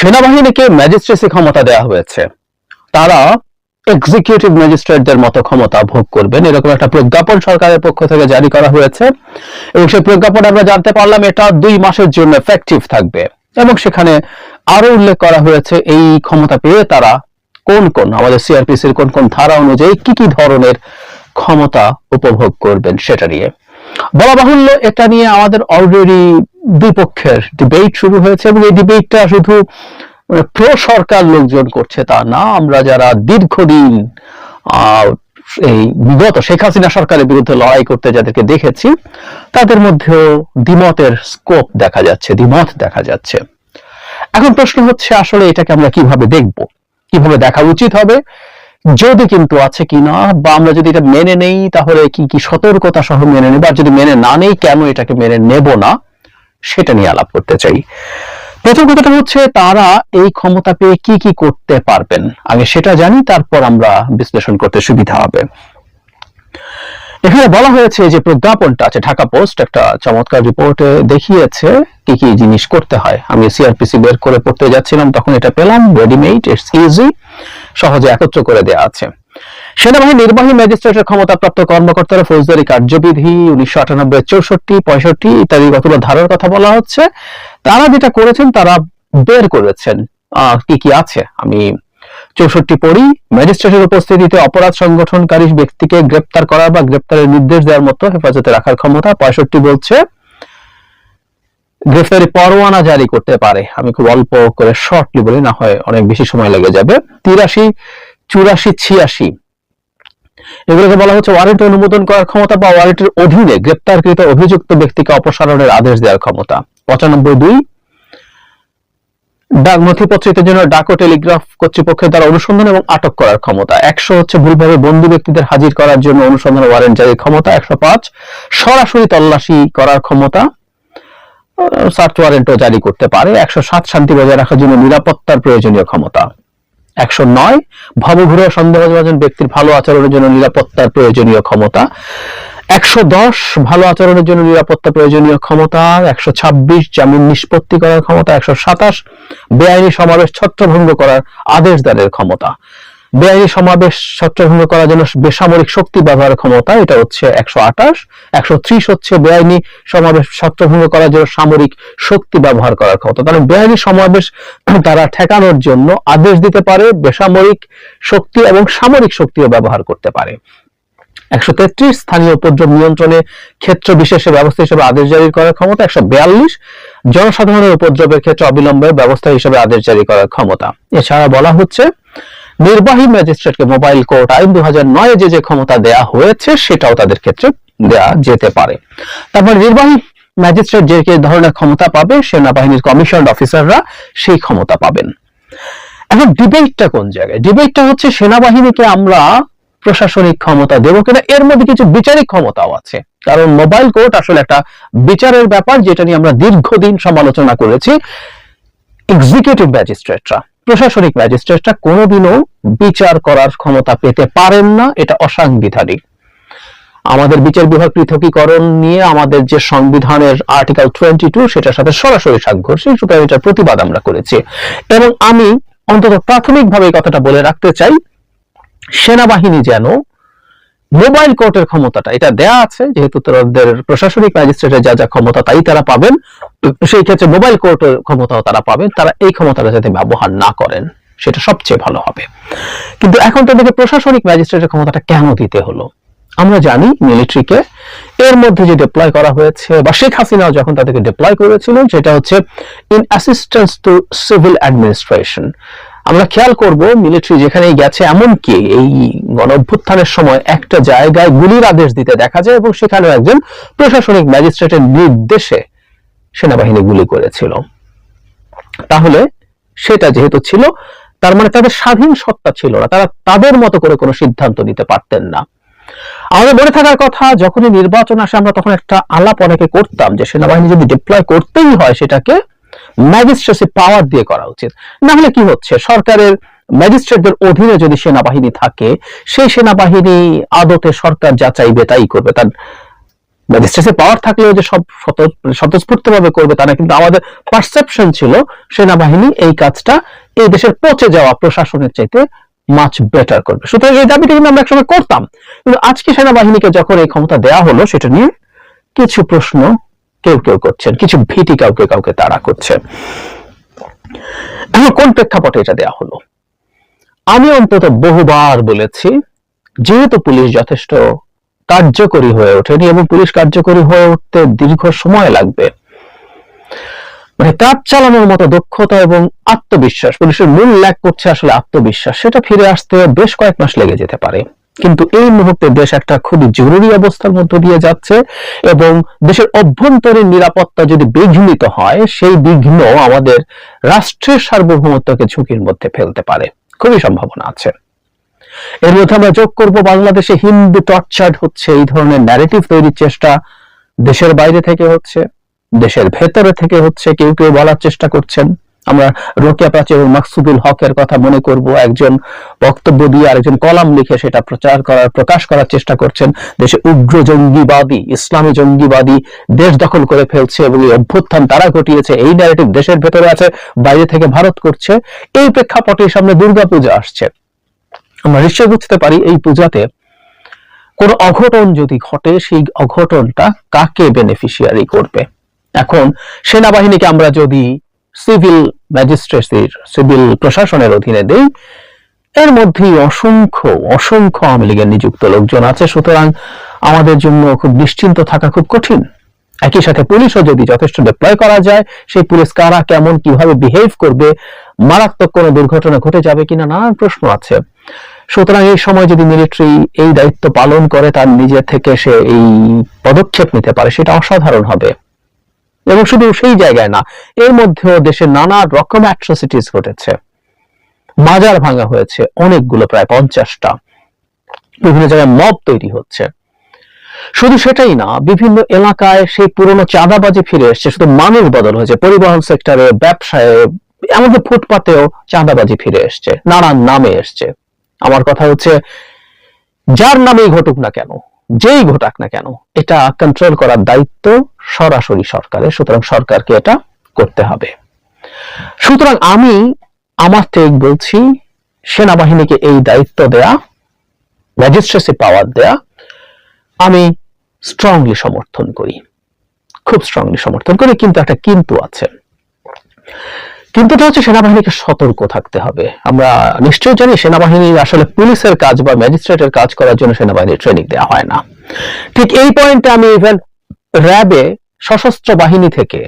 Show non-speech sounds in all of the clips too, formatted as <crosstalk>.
সেনাবাহিনীকে ম্যাজিস্ট্রেসি ক্ষমতা দেওয়া হয়েছে। তারা এক্সিকিউটিভ ম্যাজিস্ট্রেটদের মতো ক্ষমতা ভোগ করবেন, এরকম একটা প্রজ্ঞাপন সরকারের পক্ষ থেকে জারি করা হয়েছে। এবং সেই প্রজ্ঞাপন আমরা জানতে পারলাম, এটা দুই মাসের জন্য এফেক্টিভ থাকবে। এবং সেখানে আরও উল্লেখ করা হয়েছে, এই ক্ষমতা পেয়ে তারা কোন কোন, আমাদের সিআরপিসির কোন কোন ধারা অনুযায়ী কি কি ধরনের ক্ষমতা উপভোগ করবেন সেটা নিয়ে। বলা বাহুল্য এটা নিয়ে আমাদের অলরেডি দুই পক্ষের ডিবেট শুরু হয়েছে এবং এই ডিবেটটা শুধু প্রো সরকার লোকজন করছে তা না, আমরা যারা দীর্ঘদিন এই বিগত শেখ হাসিনা সরকারের বিরুদ্ধে লড়াই করতে যাদেরকে দেখেছি, তাদের মধ্যেও দ্বিমতের স্কোপ দেখা যাচ্ছে, দ্বিমত দেখা যাচ্ছে। এখন প্রশ্ন হচ্ছে, আসলে এটাকে আমরা কীভাবে দেখব? কীভাবে দেখা উচিত হবে? যদি কিন্তু আছে কিনা বা আমরা যদি এটা মেনে নেই, তাহলে কি কি সতর্কতা সহ মেনে নেব? আর যদি মেনে না নেই, কেন এটাকে মেনে নেব না? সেটা নিয়ে আলাপ করতে চাই। প্রথম কথাটা হচ্ছে, তারা এই ক্ষমতা পেয়ে কি কি করতে পারবেন? আগে সেটা জানি, তারপর আমরা বিশ্লেষণ করতে সুবিধা হবে। এখানে বলা হয়েছে যে, প্রজ্ঞাপনটা আছে, ঢাকা পোস্ট একটা চমৎকার রিপোর্টে দেখিয়েছে কি কি জিনিস করতে হয়। আমি সিআরপিসি বের করে পড়তে যাচ্ছিলাম, তখন এটা পেলাম রেডিমেড ইটস ইজি সহজে একত্র করে দেয়া আছে। সেনাবাহিনী নির্বাহী ম্যাজিস্ট্রেটের ক্ষমতাপ্রাপ্ত কর্মকর্তারা ফৌজদারি কার্যবিধি উনিশশো আটানব্বই, চৌষট্টি, পঁয়ষট্টি ইত্যাদি কতগুলো ধারার কথা বলা হচ্ছে। তারা যেটা করেছেন, তারা বের করেছেন। কি কি আছে? আমি চৌষট্টি পড়ি। ম্যাজিস্ট্রেটের উপস্থিতিতে অপরাধ সংগঠনকারী ব্যক্তিকে গ্রেপ্তার করা বা গ্রেপ্তারের নির্দেশ দেওয়ার মতো হেফাজতে রাখার ক্ষমতা পঁয়ষট্টি বলছে। গ্রেফতারি পরোয়ানা জারি করতে পারে। আমি খুব অল্প করে শর্টলি বলি, না হয় অনেক বেশি সময় লেগে যাবে। তিরাশি, চুরাশি, ছিয়াশি। এগুলোকে বলা হচ্ছে ওয়ারেন্ট অনুমোদন করার ক্ষমতা বা ওয়ারেন্টের অধীনে গ্রেপ্তারকৃত অভিযুক্ত ব্যক্তিকে অপসারণের আদেশ দেওয়ার ক্ষমতা। পঁচানব্বই দুই ডাক নথিপত্রিতের জন্য ডাক ও টেলিগ্রাফ কর্তৃপক্ষের দ্বারা অনুসন্ধান এবং আটক করার ক্ষমতা। একশো হচ্ছে ভুলভাবে বন্দী ব্যক্তিদের হাজির করার জন্য অনুসন্ধান ওয়ারেন্ট জারির ক্ষমতা। একশো পাঁচ, সরাসরি তল্লাশি করার ক্ষমতা। সার্চ ওয়ারেন্টও জারি করতে পারে। একশো সাত শান্তি বজায় রাখার জন্য নিরাপত্তার প্রয়োজনীয় ক্ষমতা। একশো নয়, ভবঘুরে সন্দেহভাজন ব্যক্তির ভালো আচরণের জন্য নিরাপত্তার প্রয়োজনীয় ক্ষমতা। একশো দশ, ভালো আচরণের জন্য নিরাপত্তা প্রয়োজনীয় ক্ষমতা। একশো ছাব্বিশ, জামিন নিষ্পত্তি করার ক্ষমতা। একশো সাতাশ, বেআইনি সমাবেশ ছত্রভঙ্গ করার আদেশ দানের ক্ষমতা। বেআইনি সমাবেশ ছত্রভঙ্গ করার জন্য বেসামরিক শক্তি ব্যবহারের ক্ষমতা, এটা হচ্ছে একশো আঠাশ। একশো ত্রিশ হচ্ছে বেআইনি সমাবেশ ছত্রভঙ্গ করার জন্য সামরিক শক্তি ব্যবহার করার ক্ষমতা। তাহলে বেআইনি সমাবেশ <clears throat> তারা ঠেকানোর জন্য আদেশ দিতে পারে, বেসামরিক শক্তি এবং সামরিক শক্তিও ব্যবহার করতে পারে। একশো তেত্রিশ স্থানীয় উপদ্রব নিয়ন্ত্রণে ক্ষেত্র বিশেষে ব্যবস্থা হিসেবে আদেশ জারি করার ক্ষমতা, একশো বিয়াল্লিশ জনসাধারণের উপদ্রবের ক্ষেত্রে অবিলম্বে ব্যবস্থা হিসেবে আদেশ জারি করার ক্ষমতা। এছাড়া বলা হচ্ছে নির্বাহী ম্যাজিস্ট্রেটকে মোবাইল কোর্ট আইন দু নয় যে যে ক্ষমতা দেয়া হয়েছে সেটাও তাদের ক্ষেত্রে দেয়া যেতে পারে। তারপর নির্বাহী ম্যাজিস্ট্রেট যে ধরনের ক্ষমতা পাবে, সেনাবাহিনীর কমিশন অফিসাররা সেই ক্ষমতা পাবেন। এখন ডিবেটটা কোন জায়গায়? ডিবেটটা হচ্ছে সেনাবাহিনীকে আমরা প্রশাসনিক ক্ষমতা দেব কিনা? এর মধ্যে কিছু বিচারিক ক্ষমতাও আছে। কারণ মোবাইল কোর্ট আসলে একটা বিচারের ব্যাপার, যেটা নিয়ে আমরা দীর্ঘদিন সমালোচনা করেছি। এক্সিকিউটিভ ম্যাজিস্ট্রেটরা। প্রশাসনিক ম্যাজিস্ট্রেটরা কোনোদিনও বিচার করার ক্ষমতা পেতে পারেন না, এটা অসাংবিধানিক। আমাদের বিচার বিভাগ পৃথকীকরণ নিয়ে আমাদের যে সংবিধানের আর্টিকেল টোয়েন্টি টু, সেটার সাথে সরাসরি সাংঘর্ষিক সুতরাং এটার প্রতিবাদ আমরা করেছি। এবং আমি অন্তত প্রাথমিকভাবে এই কথাটা বলে রাখতে চাই, সেনাবাহিনী যেন মোবাইল কোর্টের ক্ষমতাটা, এটা দেয়া আছে, যেহেতু তাদের প্রশাসনিক ম্যাজিস্ট্রেটের যা যা ক্ষমতা তাই তারা পাবেন সেই ক্ষেত্রে মোবাইল কোর্টের ক্ষমতাও তারা পাবেন, তারা এই ক্ষমতাটা যাতে ব্যবহার না করেন, সেটা সবচেয়ে ভালো হবে। কিন্তু এখন তাদেরকে প্রশাসনিক ম্যাজিস্ট্রেটের ক্ষমতাটা কেন দিতে হলো? আমরা জানি মিলিটারিকে এর মধ্যে যে ডিপ্লয় করা হয়েছে, বা শেখ হাসিনাও যখন তাদেরকে ডিপ্লয় করেছিলেন, সেটা হচ্ছে in assistance to civil administration আমরা খেয়াল করব মিলিটারি যেখানে গেছে, এমনকি এই গণ অভ্যুত্থানের সময় একটা জায়গায় গুলির আদেশ দিতে দেখা যায় এবং সেখানে একজন প্রশাসনিক ম্যাজিস্ট্রেটের নির্দেশে সেনাবাহিনী গুলি করেছিল। তাহলে সেটা যেহেতু ছিল, তার মানে তাদের স্বাধীন সত্তা ছিল না, তারা তাদের মতো করে কোনো সিদ্ধান্ত নিতে পারতেন না। আমাদের মনে থাকার কথা, যখনই নির্বাচন আসে, আমরা তখন একটা আলাপ অনেকে করতাম যে সেনাবাহিনী যদি ডিপ্লয় করতেই হয় সেটাকে ম্যাজিস্ট্রেসি পাওয়ার দিয়ে করা উচিত। না হলে কি হচ্ছে? সরকারের ম্যাজিস্ট্রেটদের অধীনে যদি সেনাবাহিনী থাকে, সেই সেনাবাহিনী আদতে সরকার যা চাইবে তাই করবে। তার ম্যাজিস্ট্রেসি পাওয়ার থাকলেও যে সব স্বতঃস্ফূর্ত ভাবে করবে তা না, কিন্তু আমাদের পারসেপশন ছিল সেনাবাহিনী এই কাজটা এই দেশের পচে যাওয়া প্রশাসনের চাইতে মাছ বেটার করবে। সুতরাং এই দাবিটা কিন্তু আমরা একসময় করতাম। কিন্তু আজকে সেনাবাহিনীকে যখন এই ক্ষমতা দেয়া হলো, সেটা নিয়ে কিছু প্রশ্ন কেউ কেউ করছেন, কিছু ভীতি কাউকে কাউকে তারা করছে এখন কোন প্রেক্ষাপটে এটা দেয়া হলো? আমি অন্তত বহুবার বলেছি, যেহেতু পুলিশ যথেষ্ট কার্যকরী হয়ে ওঠেনি এবং পুলিশ কার্যকরী হয়ে উঠতে দীর্ঘ সময় লাগবে মানে কাজ চালানোর মতো দক্ষতা এবং আত্মবিশ্বাস, পুলিশের মূল ল্যাক করছে আসলে আত্মবিশ্বাস, সেটা ফিরে আসতে বেশ কয়েক মাস লেগে যেতে পারে। কিন্তু এই মুহূর্তে দেশ একটা খুবই জরুরি অবস্থার মধ্য দিয়ে যাচ্ছে এবং দেশের অভ্যন্তরীণ নিরাপত্তা যদি বিঘ্নিত হয়, সেই বিঘ্ন আমাদের রাষ্ট্রের সার্বভৌমত্বকে ঝুঁকির মধ্যে ফেলতে পারে। খুবই সম্ভাবনা আছে। এর মধ্যে আমরা যোগ করব বাংলাদেশে হিন্দু টর্চার্ড হচ্ছে, এই ধরনের ন্যারেটিভ তৈরির চেষ্টা দেশের বাইরে থেকে হচ্ছে, দেশের ভেতরে থেকে হচ্ছে, কেউ কেউ বলার চেষ্টা করছেন। আমরা রোকেয়া প্রাচী এবং মাকসুদুল হকের কথা মনে করব। একজন বক্তব্য দিয়ে আরেকজন কলাম লিখে সেটা প্রচার করার, প্রকাশ করার চেষ্টা করছেন। দেশে উগ্র জঙ্গিবাদী, ইসলামী জঙ্গিবাদী দেশ দখল করে ফেলছে এবং এই অভ্যুত্থান তারা ঘটিয়েছে। এই ন্যারেটিভ দেশের ভেতরে আছে, বাইরে থেকে ভারত করছে। এই প্রেক্ষাপটে সামনে দুর্গাপূজা আসছে। আমরা নিশ্চয় বুঝতে পারি এই পূজাতে কোন অঘটন যদি ঘটে, সেই অঘটনটা কাকে বেনিফিশিয়ারি করবে? এখন সেনাবাহিনীকে আমরা যদি সিভিল ম্যাজিস্ট্রেসির সিভিল প্রশাসনের অধীনে দেই। এর মধ্যেই অসংখ্য অসংখ্য আওয়ামী লীগের নিযুক্ত লোকজন আছে। সুতরাং আমাদের জন্য খুব নিশ্চিন্ত থাকা খুব কঠিন। একই সাথে পুলিশও যদি যথেষ্ট ডিপ্লয় করা যায়, সেই পুলিশ কারা, কেমন, কীভাবে বিহেভ করবে, মারাত্মক কোনো দুর্ঘটনা ঘটে যাবে কিনা নানান প্রশ্ন আছে। সুতরাং এই সময় যদি মিলিটারি এই দায়িত্ব পালন করে, তার নিজে থেকে সে এই পদক্ষেপ নিতে পারে, সেটা অসাধারণ হবে। এবং শুধু সেই জায়গায় না, এর মধ্যেও দেশে নানা রকম অ্যাট্রোসিটিস ঘটেছে। মাজার ভাঙা হয়েছে অনেকগুলো, প্রায় পঞ্চাশটা। বিভিন্ন জায়গায় মব তৈরি হচ্ছে। শুধু সেটাই না, বিভিন্ন এলাকায় সেই পুরনো চাঁদাবাজি ফিরে এসছে, শুধু মানুষ বদল হয়েছে, পরিবহন সেক্টরে ব্যবসায়, এমনকি ফুটপাতেও চাঁদাবাজি ফিরে এসছে, নানান নামে এসছে। আমার কথা হচ্ছে, যার নামেই ঘটুক না কেন যেই ঘটাক না কেন, এটা কন্ট্রোল করার দায়িত্ব সরাসরি সরকারের, সুতরাং সরকারকে এটা করতে হবে। সুতরাং আমি আমার থেকে বলছি, সেনাবাহিনীকে এই দায়িত্ব দেয়া ম্যাজিস্ট্রেসি পাওয়ার দেয়া, আমি স্ট্রংলি সমর্থন করি। খুব স্ট্রংলি সমর্থন করি, কিন্তু একটা কিন্তু আছে। কিন্তু এটা হচ্ছে সেনাবাহিনীকে সতর্ক থাকতে হবে। আমরা নিশ্চয়ই জানি সেনাবাহিনী আসলে পুলিশের কাজ বা ম্যাজিস্ট্রেটের কাজ করার জন্য সেনাবাহিনীর ট্রেনিং দেওয়া হয় না। ঠিক এই পয়েন্টে আমি ইভেন র্যাবে সশস্ত্র বাহিনী থেকে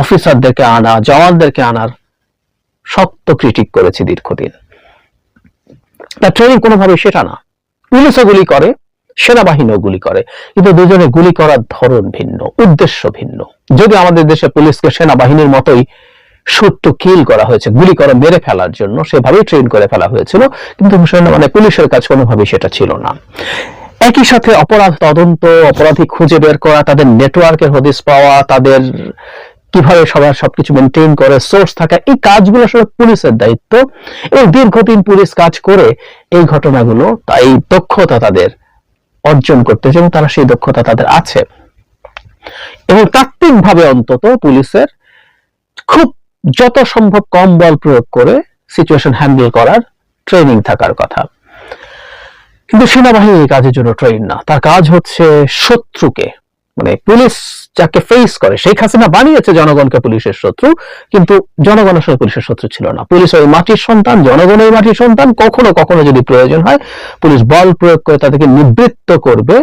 অফিসারদেরকে আনা, জওয়ানদেরকে আনার শক্ত ক্রিটিক করেছি দীর্ঘদিন। তার ট্রেনিং কোনোভাবে সেটা না। পুলিশও গুলি করে, সেনাবাহিনীও গুলি করে। কিন্তু দুজনে গুলি করার ধরন ভিন্ন, উদ্দেশ্য ভিন্ন। যদি আমাদের দেশে পুলিশকে সেনাবাহিনীর মতোই টু কিল করা হয়েছে, গুলি করে মেরে ফেলার জন্য। সেভাবেই ট্রেন করে ফেলা হয়েছিল, কিন্তু মানে পুলিশের কাজ কোনোভাবেই সেটা ছিল না। একই সাথে অপরাধ তদন্ত, অপরাধী খুঁজে বের করা, তাদের নেটওয়ার্কের হদিস পাওয়া, তাদের কীভাবে সবার সবকিছু মেনটেন করে সোর্স থাকা, এই কাজগুলো আসলে পুলিশের দায়িত্ব। এবং দীর্ঘদিন পুলিশ কাজ করে এই ঘটনাগুলো, তাই দক্ষতা তাদের অর্জন করতেছে এবং তারা সেই দক্ষতা তাদের আছে। এবং তাত্ত্বিকভাবে অন্তত পুলিশের খুব যত সম্ভব কম বল প্রয়োগ করে সিচুয়েশন হ্যান্ডেল করার ট্রেনিং থাকার কথা। কিন্তু সেনাবাহিনী এই কাজের জন্য ট্রেন না। তার কাজ হচ্ছে শত্রুকে মানে পুলিশ যাকে ফেস করে, শেখ হাসিনা বানিয়েছে জনগণকে পুলিশের শত্রু, কিন্তু জনগণ আসলে পুলিশের শত্রু ছিল না। পুলিশ ওই মাটির সন্তান জনগণের মাটির সন্তান, কখনো কখনো যদি প্রয়োজন হয়, পুলিশ বল প্রয়োগ করে তাদেরকে নিবৃত্ত করবে,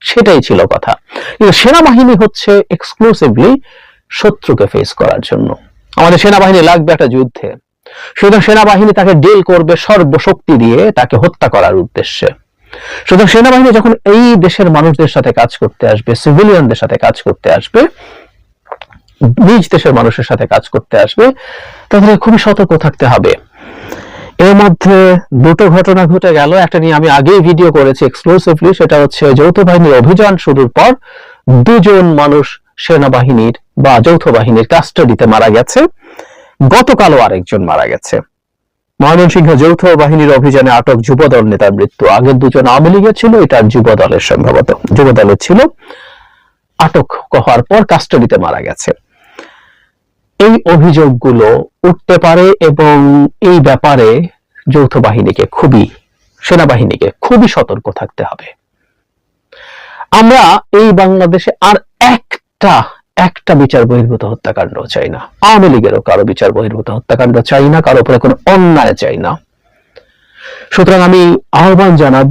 সেটাই ছিল কথা। কিন্তু সেনাবাহিনী হচ্ছে এক্সক্লুসিভলি শত্রুকে ফেস করার জন্য। আমাদের সেনাবাহিনী লাগবে একটা যুদ্ধে। সুতরাং সেনাবাহিনী তাকে ডিল করবে সর্বশক্তি দিয়ে তাকে হত্যা করার উদ্দেশ্যে। সুতরাং সেনাবাহিনী যখন এই দেশের মানুষদের সাথে কাজ করতে আসবে সিভিলিয়ানদের সাথে কাজ করতে আসবে, নিজ দেশের মানুষের সাথে কাজ করতে আসবে তাদের খুবই সতর্ক থাকতে হবে। এর মধ্যে দুটো ঘটনা ঘটে গেল, একটা নিয়ে আমি আগেই ভিডিও করেছি এক্সক্লুসিভলি সেটা হচ্ছে যৌথ বাহিনীর অভিযান শুরুর পর দুজন মানুষ সেনাবাহিনীর বা যৌথ বাহিনীর কাস্টাডিতে মারা গেছে। গতকালও আরেকজন মারা গেছে। ময়মনসিংহ যৌথ বাহিনীর অভিযানে আটক যুবদল নেতার মৃত্যু। আগের দুজন আওয়ামী লীগের ছিল, এটা যুব দলের সম্ভবত। যুব দলের ছিল। আটক হওয়ার পর কাস্টডিতে মারা গেছে। এই অভিযোগগুলো উঠতে পারে এবং এই ব্যাপারে যৌথ বাহিনীকে খুবই, সেনাবাহিনীকে খুবই সতর্ক থাকতে হবে। আমরা এই বাংলাদেশে আর একটা একটা বিচার বহির্ভূত হত্যাকাণ্ড চাই না। আওয়ামী লীগেরও কারও বিচার বহির্ভূত হত্যাকাণ্ড চাই না, কারও উপরে কোনো অন্যায় চাই না। সুতরাং আমি আহ্বান জানাব,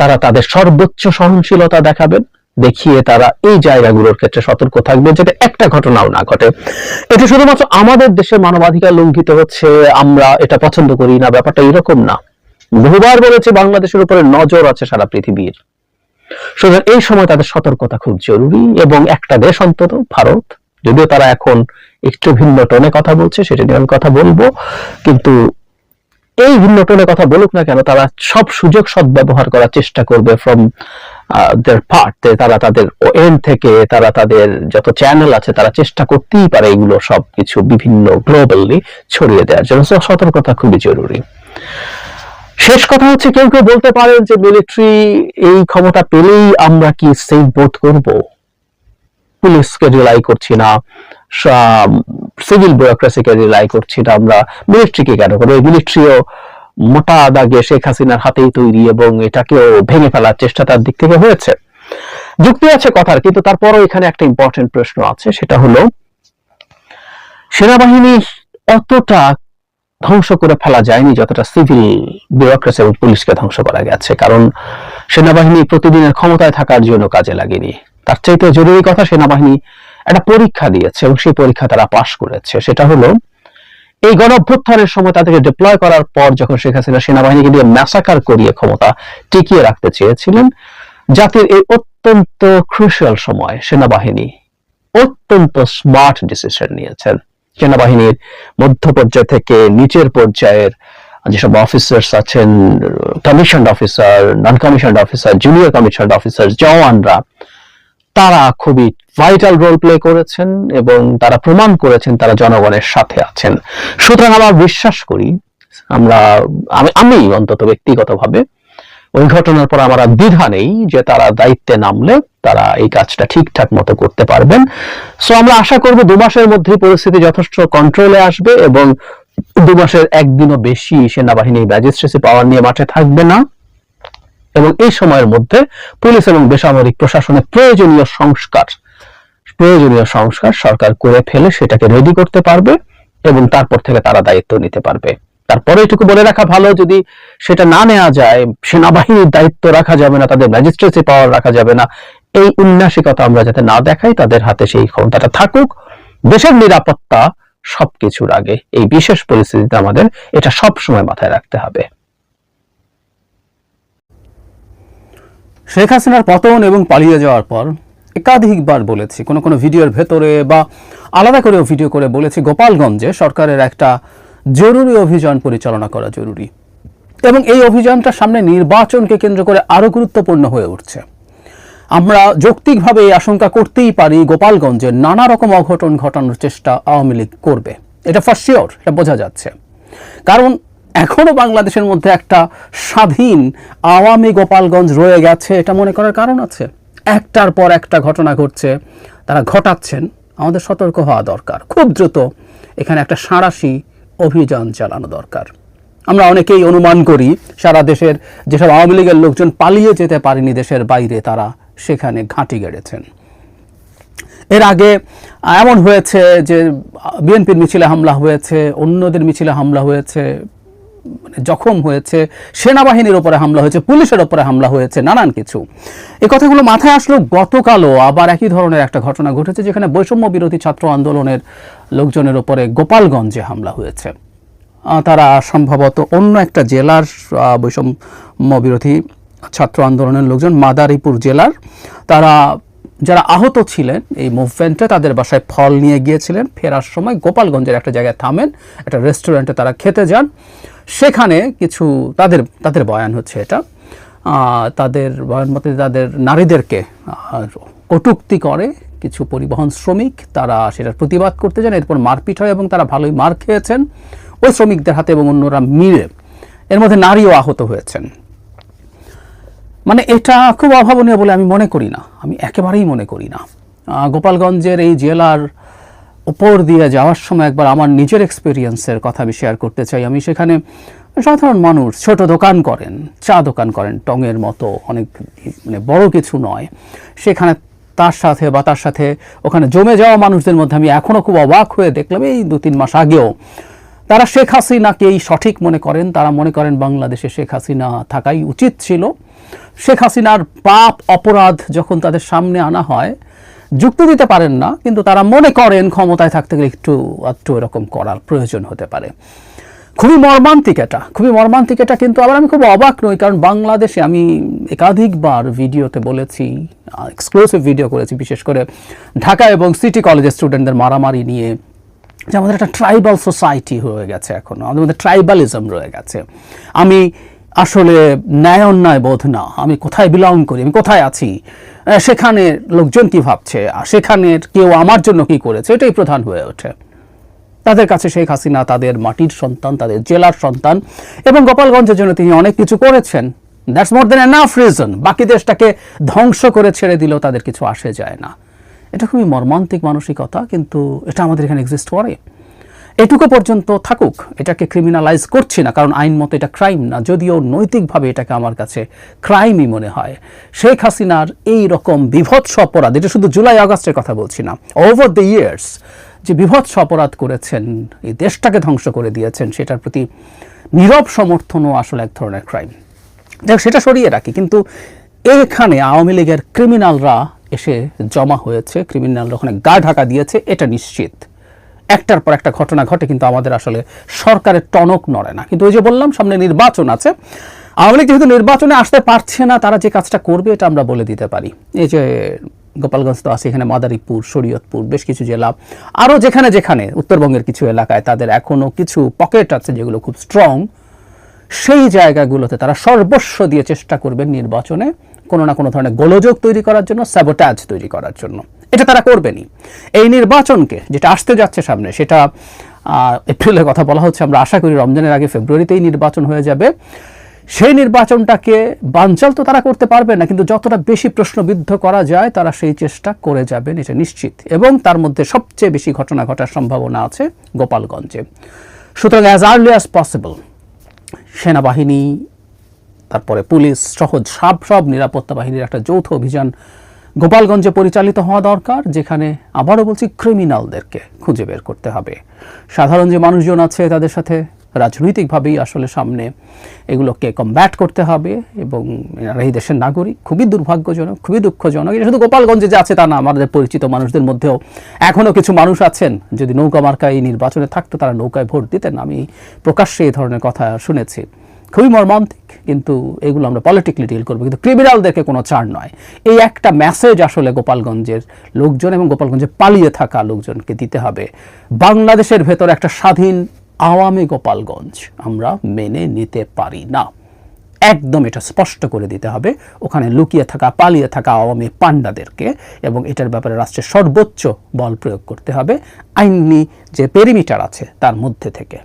তারা তাদের সর্বোচ্চ সহনশীলতা দেখাবেন, দেখিয়ে তারা এই জায়গাগুলোর ক্ষেত্রে সতর্ক থাকবে যাতে একটা ঘটনাও না ঘটে। এটা শুধুমাত্র আমাদের দেশে মানবাধিকার লঙ্ঘিত হচ্ছে, আমরা এটা পছন্দ করি না, ব্যাপারটা এরকম না। বহুবার বলেছে, বাংলাদেশের উপরে নজর আছে সারা পৃথিবীর। সুতরাং এই সময় তাদের সতর্কতা খুব জরুরি এবং একটা দেশ অন্তত, ভারত, যদিও তারা এখন একটু ভিন্ন টোনে কথা বলছে, সেটা নিয়ে আমি কথা বলব, কিন্তু এই ভিন্ন টোনে কথা বলুক না কেন, তারা সব সুযোগ সদ্ব্যবহার করার চেষ্টা করবে ফ্রম দের পার্ট তারা তাদের এন্ড থেকে, তারা তাদের যত চ্যানেল আছে, তারা চেষ্টা করতেই পারে এগুলো সবকিছু বিভিন্ন গ্লোবালি ছড়িয়ে দেওয়ার জন্য। সতর্কতা খুবই জরুরি। শেষ কথা হচ্ছে কেউ কেউ বলতে পারেন যে মিলিটারি এই ক্ষমতা পেলেই আমরা কি সেফ বোধ করব? পুলিশকে রিলাই করছি না? সিভিল ব্যুরোক্রেসিকে রিলাই করছি না আমরা? মিলিটারিকে কেন করব? মিলিটারিও মোটা দাগে শেখ হাসিনার হাতেই তৈরি এবং এটাকেও ভেঙে ফেলার চেষ্টা তার দিক থেকে হয়েছে। যুক্তি আছে কথার, কিন্তু তারপরও এখানে একটা ইম্পর্টেন্ট প্রশ্ন আছে, সেটা হলো সেনাবাহিনী অতটা ধ্বংস করে ফেলা যায়নি যতটা সিভিল ব্যুরোক্রেসি এবং পুলিশকে ধ্বংস করা গেছে, কারণ সেনাবাহিনী প্রতিদিনের ক্ষমতায় থাকার জন্য কাজে লাগেনি। তার চাইতে জরুরি কথা সেনাবাহিনী একটা পরীক্ষা দিয়েছে এবং সেই পরীক্ষা তারা পাশ করেছে। সেটা হলো, এই গণ সময় তাদেরকে ডিপ্লয় করার পর যখন শেখ হাসিনা সেনাবাহিনীকে দিয়ে ম্যাসাকার করিয়ে ক্ষমতা টিকিয়ে রাখতে চেয়েছিলেন, জাতির এই অত্যন্ত ক্রুশিয়াল সময় সেনাবাহিনী অত্যন্ত স্মার্ট ডিসিশন নিয়েছেন। সেনাবাহিনীর মধ্য পর্যায় থেকে নিচের পর্যায়ের যেসব অফিসার্স আছেন commission officer non commission officer junior commission officer জওয়ানরা, তারা খুবই ভাইটাল রোল প্লে করেছেন এবং তারা প্রমাণ করেছেন তারা জনগণের সাথে আছেন। সুতরাং আমরা বিশ্বাস করি, আমরা আমি অন্তত ব্যক্তিগতভাবে ওই ঘটনার পর আমার দ্বিধা নেই যে তারা দায়িত্বে নামলে তারা এই কাজটা ঠিকঠাক মতো করতে পারবেন। সো আমরা আশা করব দু মাসের মধ্যেই পরিস্থিতি যথেষ্ট কন্ট্রোলে আসবে এবং দু মাসের একদিনও বেশি সেনাবাহিনী ম্যাজিস্ট্রেসি পাওয়ার নিয়ে মাঠে থাকবে না। এবং এই সময়ের মধ্যে পুলিশ এবং বেসামরিক প্রশাসনে প্রয়োজনীয় সংস্কার প্রয়োজনীয় সংস্কার সরকার করে ফেলে সেটাকে রেডি করতে পারবে এবং তারপর থেকে তারা দায়িত্ব নিতে পারবে। তারপরে এটুকু বলে রাখা ভালো, যদি সেটা না নেওয়া যায়, সেনাবাহিনীর দায়িত্ব রাখা যাবে না, তাদের ম্যাজিস্ট্রেসি পাওয়ার রাখা যাবে না, এই উন্নাসিকতা আমরা যাতে না দেখাই, তাদের হাতে সেই ক্ষমতাটা থাকুক। দেশের নিরাপত্তা সবকিছুর আগে, এই বিশেষ পরিস্থিতিতে আমাদের এটা সব সময় মাথায় রাখতে হবে। শেখ হাসিনার পতন এবং পালিয়ে যাওয়ার পর একাধিকবার বলেছি, কোনো কোনো ভিডিওর ভেতরে বা আলাদা করেও ভিডিও করে বলেছি, গোপালগঞ্জে সরকারের একটা জরুরি অভিযান পরিচালনা করা জরুরি। এবং এই অভিযানটা সামনে নির্বাচনকে কেন্দ্র করে আরও গুরুত্বপূর্ণ হয়ে উঠছে। আমরা যৌক্তিকভাবে এই আশঙ্কা করতেই পারি গোপালগঞ্জে নানা রকম অঘটন ঘটানোর চেষ্টা আওয়ামী লীগ করবে। এটা ফার্স্ট শিওর এটা বোঝা যাচ্ছে। কারণ এখনও বাংলাদেশের মধ্যে একটা স্বাধীন আওয়ামী গোপালগঞ্জ রয়ে গেছে, এটা মনে করার কারণ আছে। একটার পর একটা ঘটনা ঘটছে, তারা ঘটাচ্ছেন, আমাদের সতর্ক হওয়া দরকার। খুব দ্রুত এখানে একটা সাঁড়াশি অভিযান চালানো দরকার। আমরা অনেকেই অনুমান করি, সারা দেশের যেসব আওয়ামী লীগের লোকজন পালিয়ে যেতে পারেনি দেশের বাইরে, তারা সেখানে ঘাঁটি গেড়েছেন। এর আগে এমন হয়েছে যে বিএনপির মিছিলে হামলা হয়েছে, অন্যদের মিছিলে হামলা হয়েছে জখম হয়েছে, সেনাবাহিনীর ওপরে হামলা হয়েছে, পুলিশের ওপরে হামলা হয়েছে, নানান কিছু। এই কথাগুলো মাথায় আসলো গতকালও আবার একই ধরনের একটা ঘটনা ঘটেছে, যেখানে বৈষম্য বিরোধী ছাত্র আন্দোলনের লোকজনের ওপরে গোপালগঞ্জে হামলা হয়েছে। তারা সম্ভবত অন্য একটা জেলার বৈষম্য বিরোধী ছাত্র আন্দোলনের লোকজন, মাদারীপুর জেলার। তারা যারা আহত ছিলেন, এই মুভমেন্টে তাদের বাসায় ফল নিয়ে গিয়েছিলেন। ফেরার সময় গোপালগঞ্জের একটা জায়গায় থামেন, একটা রেস্টুরেন্টে তারা খেতে যান। সেখানে কিছু তাদের তাদের বয়ান হচ্ছে এটা। তাদের বয়ান মতে তাদের নারীদেরকে কটূক্তি করে কিছু পরিবহন শ্রমিক। তারা সেটার প্রতিবাদ করতে যান, এরপর মারপিট হয় এবং তারা ভালোই মার খেয়েছেন। ওই শ্রমিকদের হাতে এবং অন্যরা মিলে। এর মধ্যে নারীও আহত হয়েছেন। মানে এটা খুব অভাবনীয় বলে আমি মনে করি না। আমি একেবারেই মনে করি না। গোপালগঞ্জের এই জেলার উপর দিয়ে যাওয়ার সময় একবার আমার নিজের এক্সপিরিয়েন্সের কথা আমি শেয়ার করতে চাই। আমি সেখানে সাধারণ মানুষ, ছোট দোকান করেন, চা দোকান করেন, টঙের মতো, অনেক মানে বড় কিছু নয়। সেখানে তার সাথে বা তার সাথে ওখানে জমে যাওয়া মানুষদের মধ্যে আমি এখনও খুব অবাক হয়ে দেখলাম, এই দু তিন মাস আগেও। তারা শেখ হাসিনাকেই সঠিক মনে করেন, তারা মনে করেন বাংলাদেশে শেখ হাসিনা থাকাই উচিত ছিল। শেখ হাসিনার পাপ, অপরাধ যখন তাদের সামনে আনা হয়, যুক্তি দিতে পারেন না, কিন্তু তারা মনে করেন ক্ষমতায় থাকতে গেলে একটু একটু এরকম করার প্রয়োজন হতে পারে। খুবই মর্মান্তিক এটা, খুবই মর্মান্তিক এটা, কিন্তু আবার আমি খুব অবাক নই, কারণ বাংলাদেশে আমি একাধিকবার ভিডিওতে বলেছি এক্সক্লুসিভ ভিডিও করেছি, বিশেষ করে ঢাকা এবং সিটি কলেজের স্টুডেন্টদের মারামারি নিয়ে, যে আমাদের একটা ট্রাইবাল সোসাইটি হয়ে গেছে এখন, আমাদের ট্রাইবালিজম রয়ে গেছে। আমি আসলে ন্যায় অন্যায় বোধ না। আমি কোথায় বিলং করি? আমি কোথায় আছি? সেখানে লোকজন কি ভাবছে? আর সেখানের কেউ আমার জন্য কি করেছে? এটাই প্রধান হয়ে ওঠে। তাদের কাছে শেখ হাসিনা, তাদের মাটির সন্তান, তাদের জেলার সন্তান এবং গোপালগঞ্জের জন্য তিনি অনেক কিছু করেছেন। That's more than enough reason বাকি দেশটাকে ধ্বংস করে ছেড়ে দিলেও তাদের কিছু আসে যায় না। এটা খুবই মর্মান্তিক মানসিকতা, কিন্তু এটা আমাদের এখানে এক্সিস্ট করে। এটুকু পর্যন্ত থাকুক, এটাকে ক্রিমিনালাইজ করছি না, কারণ আইন মতো এটা ক্রাইম না, যদিও নৈতিকভাবে এটাকে আমার কাছে ক্রাইমই মনে হয়। শেখ হাসিনার এই রকম বিভৎস অপরাধ, এটা শুধু জুলাই আগস্টের কথা বলছি না ওভার দ্য ইয়ার্স যে বিভৎস অপরাধ করেছেন, এই দেশটাকে ধ্বংস করে দিয়েছেন, সেটার প্রতি নীরব সমর্থনও আসলে এক ধরনের ক্রাইম যাক, সেটা সরিয়ে রাখি, কিন্তু এখানে আওয়ামী লীগের ক্রিমিনালরা এসে জমা হয়েছে ক্রিমিনালরা ওখানে গা ঢাকা দিয়েছে, এটা নিশ্চিত। একটার পর একটা ঘটনা ঘটে, কিন্তু আমাদের আসলে সরকারের টনক নড়ে না। কিন্তু ওই যে বললাম, সামনে নির্বাচন আছে। আওয়ামী লীগ যেহেতু নির্বাচনে আসতে পারছে না, তারা যে কাজটা করবে এটা আমরা বলে দিতে পারি। এই যে গোপালগঞ্জ তো আছে এখানে মাদারীপুর, শরীয়তপুর, বেশ কিছু জেলা আরও যেখানে যেখানে, উত্তরবঙ্গের কিছু এলাকায় তাদের এখনও কিছু পকেট আছে যেগুলো খুব স্ট্রং সেই জায়গাগুলোতে তারা সর্বস্ব দিয়ে চেষ্টা করবেন নির্বাচনে কোনো না কোনো ধরনের গোলযোগ তৈরি করার জন্য স্যাবোটাজ তৈরি করার জন্য। এটা তারা করবেনই এই নির্বাচনকে যেটা আসতে যাচ্ছে সামনে, সেটা এপ্রিলের কথা বলা হচ্ছে, আমরা আশা করি রমজানের আগে ফেব্রুয়ারিতেই নির্বাচন হয়ে যাবে। সেই নির্বাচনটাকে বানচাল তো তারা করতে পারবে না, কিন্তু যতটা বেশি প্রশ্নবিদ্ধ করা যায়, তারা সেই চেষ্টা করে যাবেন, এটা নিশ্চিত। এবং তার মধ্যে সবচেয়ে বেশি ঘটনা ঘটার সম্ভাবনা আছে গোপালগঞ্জে। সুতরাং অ্যাজ আর্লি অ্যাজ পসিবল সেনাবাহিনী, তারপরে পুলিশ সহজ সব সব নিরাপত্তা বাহিনীর একটা যৌথ অভিযান গোপালগঞ্জে পরিচালিত হওয়া দরকার, যেখানে আবারও বলছি ক্রিমিনালদেরকে খুঁজে বের করতে হবে। সাধারণ যে মানুষজন আছে, তাদের সাথে রাজনৈতিকভাবেই আসলে সামনে এগুলোকে কমব্যাট করতে হবে এবং এই দেশের নাগরিক, খুবই দুর্ভাগ্যজনক, খুবই দুঃখজনক। এটা শুধু গোপালগঞ্জে যে আছে তা না, আমাদের পরিচিত মানুষদের মধ্যেও এখনও কিছু মানুষ আছেন। যদি নৌকা মার্কা এই নির্বাচনে থাকতো, তারা নৌকায় ভোট দিতেন। আমি প্রকাশ্যে এই ধরনের কথা শুনেছি। খুবই মর্মান্তিক, কিন্তু এগুলো আমরা পলিটিক্যালি ডিল করব। কিন্তু ক্রিমিনালদেরকে কোনো ছাড় নয়। এই একটা মেসেজ আসলে গোপালগঞ্জের লোকজন এবং গোপালগঞ্জে পালিয়ে থাকা লোকজনকে দিতে হবে। বাংলাদেশের ভেতর একটা স্বাধীন আওয়ামী গোপালগঞ্জ আমরা মেনে নিতে পারি না। একদম এটা স্পষ্ট করে দিতে হবে। ওখানে লুকিয়ে থাকা, পালিয়ে থাকা আওয়ামী পান্ডাদেরকে এবং এটার ব্যাপারে রাষ্ট্রের সর্বোচ্চ বল প্রয়োগ করতে হবে। আইনি যে পেরিমিটার আছে, তার মধ্যে থেকে।